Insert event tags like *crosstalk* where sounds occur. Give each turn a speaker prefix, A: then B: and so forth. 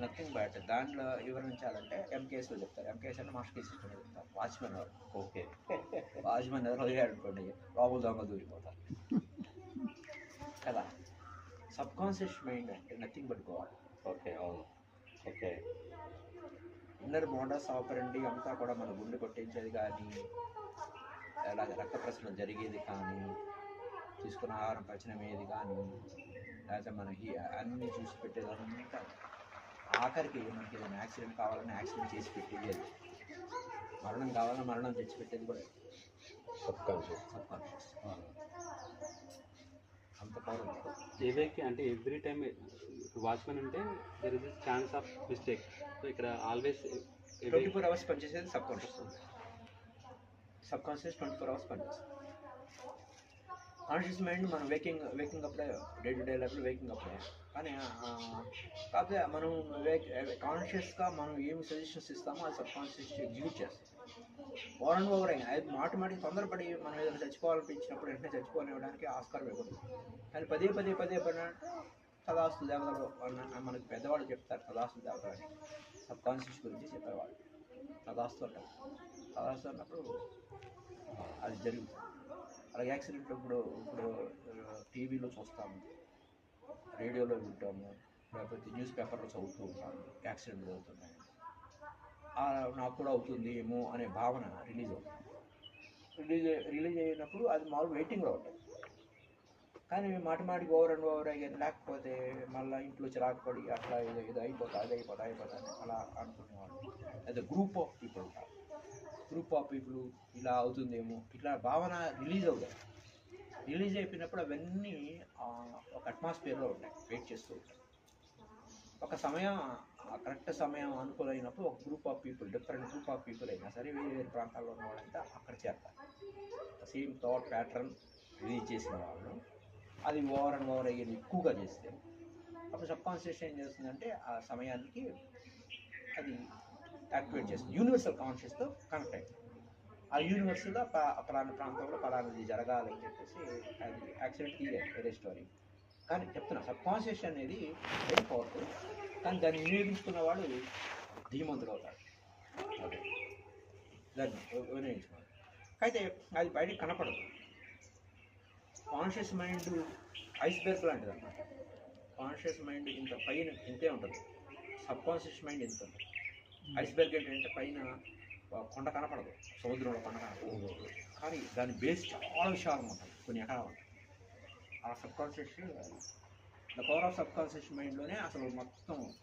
A: Nothing but దాంట్లో వివరించాలంటే ఎంకేఎస్లో చెప్తారు. MKS అంటే మాస్టర్ సిస్టమ్ చెప్తారు. వాచ్మెన్ ఎవరు?
B: ఓకే
A: వాచ్మెన్ *laughs* ఎవరు? అనుకోండి. లోపల దొంగ దూరిపోతారు. కదా సబ్ కాన్షియస్ మైండ్ అంటే నథింగ్ బట్ గాడ్
B: ఓకే అవును. ఓకే
A: ఇన్నర్ మోడల్స్ ఆపరండి అంతా కూడా మన గుండె కొట్టించేది కానీ అలాగే రక్త ప్రసరణ జరిగేది కానీ తీసుకున్న ఆహారం పచనమేది కానీ లేకపోతే మనకి అన్ని చూసి పెట్టేది అంతా ఆఖరికి మనకి ఏదైనా యాక్సిడెంట్ కావాలని యాక్సిడెంట్ చేసి పెట్టేది అది. మరణం కావాలని మరణం తెచ్చి పెట్టేది కూడా
B: సబ్ కాన్షియస్
A: సబ్ కాన్షియస్ అంత పవర్
C: ఏదైతే అంటే ఎవ్రీ టైం వాచ్మెన్ అంటే there is chance of mistake so ఇక్కడ ఆల్వేస్
A: ట్వంటీ ఫోర్ అవర్స్ పనిచేసేది subconscious subconscious twenty four hours పనిచేస్తుంది. కాన్షియస్ మైండ్ మనం వేకింగ్ వేకింగ్ అప్పుడే డే టు డే లైఫ్లో వేకింగ్ అప్పుడే కానీ కాకపోతే మనం వేక్ కాన్షియస్గా మనం ఏమి సజెషన్స్ ఇస్తామో అది సబ్ కాన్షియస్ ఎగ్జిక్యూట్ చేస్తాం. ఓవర్ అండ్ ఓవర్ అయినా అది మాట మాటికి తొందరపడి మనం ఏదైనా చచ్చిపోవాలనిపించినప్పుడు వెంటనే చచ్చిపోనివ్వడానికి ఆస్కారం ఇవ్వదు. కానీ పదే పదే పదే పడిన తదాస్తు దేవతలు అన్న మనకి పెద్దవాళ్ళు చెప్తారు తదాస్తు దేవతలు అని. సబ్ కాన్షియస్ గురించి చెప్పేవాళ్ళు. తదాస్తు అంటారు. తదాస్తు అన్నప్పుడు అది జరుగుతుంది. అలాగే యాక్సిడెంట్ ఇప్పుడు ఇప్పుడు టీవీలో చూస్తాము రేడియోలో వింటాము లేకపోతే న్యూస్ పేపర్లో చదువుతూ ఉంటాము యాక్సిడెంట్ జరుగుతున్నాయి. నాకు కూడా అవుతుంది ఏమో అనే భావన రిలీజ్ అవుతుంది. రిలీజ్ రిలీజ్ అయినప్పుడు అది మామూలు వెయిటింగ్లో ఉంటుంది. కానీ మాట మాటికి ఓవర్ అండ్ ఓవర్ అయ్యేది లేకపోతే మళ్ళీ ఇంట్లో చిరాకు పడి అట్లా ఇది ఇది అయిపోతా అది అయిపోతా అయిపోతా అని అలా అనుకునేవాళ్ళు. అది గ్రూప్ ఆఫ్ పీపుల్ ఉంటారు గ్రూప్ ఆఫ్ పీపుల్ ఇలా అవుతుందేమో. ఇట్లా భావన రిలీజ్ అవుతాయి. రిలీజ్ అయిపోయినప్పుడు అవన్నీ ఒక అట్మాస్ఫియర్లో ఉంటాయి. వెయిట్ చేస్తూ ఉంటాయి. ఒక సమయం కరెక్ట్ సమయం అనుకూలమైనప్పుడు ఒక group of people different group of people అయినా సరే వేరే వేరే ప్రాంతాల్లో ఉన్న వాళ్ళంతా అక్కడ చేరతారు. సేమ్ థాట్ ప్యాటర్న్ రిలీజ్ చేసిన వాళ్ళు అది ఓవర్ అండ్ ఓవర్ అయ్యేది ఎక్కువగా చేస్తే అప్పుడు సబ్ కాన్షియస్ ఏం చేస్తుందంటే ఆ సమయానికి అది యాక్టివేట్ చేస్తుంది. యూనివర్సల్ కాన్షియస్తో కనెక్ట్ అయింది ఆ యూనివర్సల్గా పలానా ప్రాంతంలో పలానాది జరగాలని చెప్పేసి అది యాక్సిడెంట్ తీరే వేరే స్టోరీ కానీ చెప్తున్నా సబ్ కాన్షియస్ అనేది వెరీ పవర్ఫుల్ కానీ దాన్ని వినియోగించుకున్న వాడు ధీమంతుడు అవుతాడు దాన్ని వినియోగించుకోవాలి. అయితే అది బయటకు కనపడదు. కాన్షియస్ మైండ్ ఐస్బెర్గ్ లాంటిది అన్నమాట కాన్షియస్ మైండ్ ఇంత పైన ఇంతే ఉంటుంది. సబ్ కాన్షియస్ మైండ్ ఇంత ఉంటుంది. ఐస్బెర్గ్ ఏంటంటే పైన కొండ కనపడదు. సముద్రంలో కొండ కనపడదు. కానీ దాని బేస్ చాలా విశాలంగా ఉంటుంది. కొన్ని ఎకరాలు ఉంటుంది ఆ subconscious the power of subconscious మైండ్లోనే అసలు మొత్తం